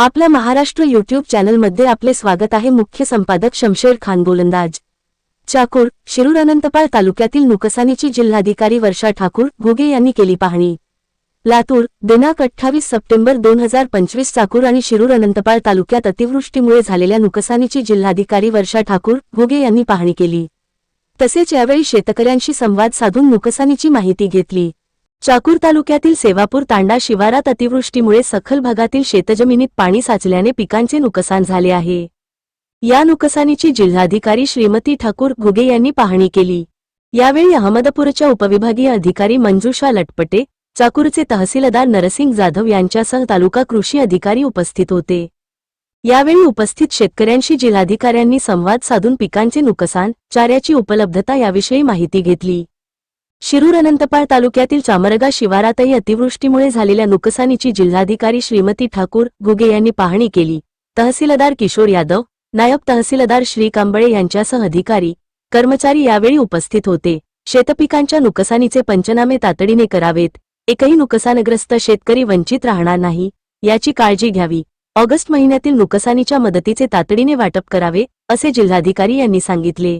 आपल्या महाराष्ट्र यूट्यूब चॅनलमध्ये आपले स्वागत आहे. मुख्य संपादक शमशेर खान गोलंदाज. चाकूर शिरूर अनंतपाळ तालुक्यातील नुकसानीची जिल्हाधिकारी वर्षा ठाकूर घुगे यांनी केली पाहणी. लातूर दिनांक अठ्ठावीस सप्टेंबर दोन हजार पंचवीस चाकूर आणि शिरूर अनंतपाळ तालुक्यात अतिवृष्टीमुळे झालेल्या नुकसानीची जिल्हाधिकारी वर्षा ठाकूर घुगे यांनी पाहणी केली. तसेच यावेळी शेतकऱ्यांशी संवाद साधून नुकसानीची माहिती घेतली. चाकूर तालुक्यातील सेवापूर तांडा शिवारात अतिवृष्टीमुळे सखल भागातील शेतजमिनीत पाणी साचल्याने पिकांचे नुकसान झाले आहे. या नुकसानीची जिल्हाधिकारी श्रीमती ठाकूर घुगे यांनी पाहणी केली. यावेळी अहमदपूरच्या उपविभागीय अधिकारी मंजुषा लटपटे चाकूरचे तहसीलदार नरसिंग जाधव यांच्यासह तालुका कृषी अधिकारी उपस्थित होते. यावेळी उपस्थित शेतकऱ्यांशी जिल्हाधिकाऱ्यांनी संवाद साधून पिकांचे नुकसान चाऱ्याची उपलब्धता याविषयी माहिती घेतली. शिरूर अनंतपाळ तालुक्यातील चामरगा शिवारातही अतिवृष्टीमुळे झालेल्या नुकसानीची जिल्हाधिकारी श्रीमती ठाकूर घुगे यांनी पाहणी केली. तहसीलदार किशोर यादव नायब तहसीलदार श्री कांबळे यांच्यासह अधिकारी कर्मचारी यावेळी उपस्थित होते. शेतपिकांच्या नुकसानीचे पंचनामे तातडीने करावेत. एकही नुकसानग्रस्त शेतकरी वंचित राहणार नाही याची काळजी घ्यावी. ऑगस्ट महिन्यातील नुकसानीच्या मदतीचे तातडीने वाटप करावे असे जिल्हाधिकारी यांनी सांगितले.